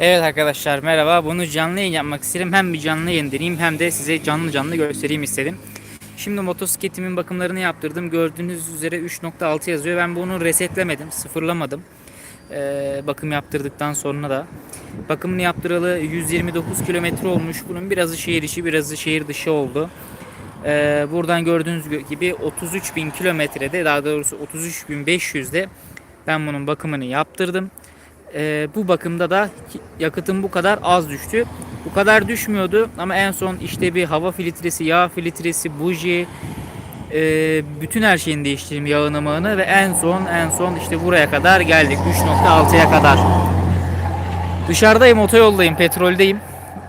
Evet arkadaşlar merhaba. Bunu canlı yayın yapmak istedim. Hem bir canlı yayın deneyeyim hem de size canlı canlı göstereyim istedim. Şimdi motosikletimin bakımlarını yaptırdım. Gördüğünüz üzere 3.6 yazıyor. Ben bunu resetlemedim, sıfırlamadım. Ee, bakım yaptırdıktan sonra da. Bakımını yaptıralı 129 kilometre olmuş. Bunun birazı şehir içi, birazı şehir dışı oldu. Ee, buradan gördüğünüz gibi 33 bin kilometrede, daha doğrusu 33 bin 500'de ben bunun bakımını yaptırdım. Ee, bu bakımda da yakıtım bu kadar az düştü. Bu kadar düşmüyordu ama en son işte bir hava filtresi, yağ filtresi, buji, e, bütün her şeyini değiştirdim yağını mağını ve en son en son işte buraya kadar geldik 3.6'ya kadar. Dışarıdayım, otoyoldayım, petroldeyim.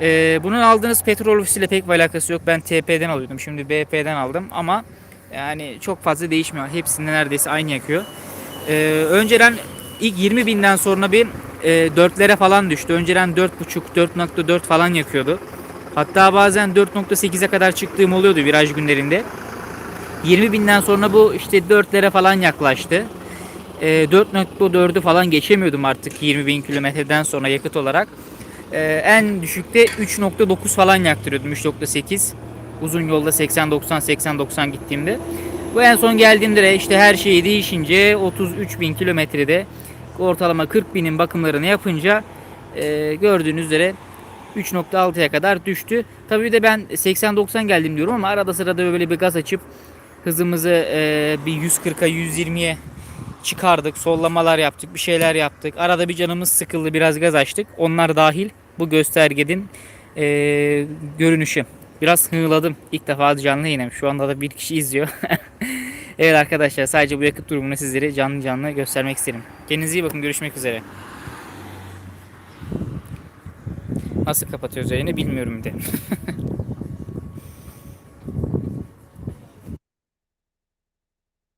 Ee, bunun aldığınız petrol ofisiyle pek bir alakası yok. Ben TP'den alıyordum. Şimdi BP'den aldım ama yani çok fazla değişmiyor. Hepsinde neredeyse aynı yakıyor. Ee, önceden ilk 20 binden sonra bir e, 4'lere falan düştü. Önceden 4.5, 4.4 falan yakıyordu. Hatta bazen 4.8'e kadar çıktığım oluyordu viraj günlerinde. 20 binden sonra bu işte 4'lere falan yaklaştı. E, 4.4'ü falan geçemiyordum artık 20 bin kilometreden sonra yakıt olarak. E, en düşükte 3.9 falan yaktırıyordum 3.8. Uzun yolda 80-90 80-90 gittiğimde. Bu en son geldiğimde de işte her şey değişince 33 bin kilometrede ortalama 40 binin bakımlarını yapınca e, gördüğünüz üzere 3.6'ya kadar düştü. Tabii de ben 80-90 geldim diyorum ama arada sırada böyle bir gaz açıp hızımızı e, bir 140'a 120'ye çıkardık. Sollamalar yaptık. Bir şeyler yaptık. Arada bir canımız sıkıldı. Biraz gaz açtık. Onlar dahil bu göstergenin e, görünüşü. Biraz hığladım. İlk defa canlı yayınım. Şu anda da bir kişi izliyor. evet arkadaşlar sadece bu yakıt durumunu sizlere canlı canlı göstermek istedim. Kendinize iyi bakın. Görüşmek üzere. Nasıl kapatıyoruz yayını bilmiyorum bir de.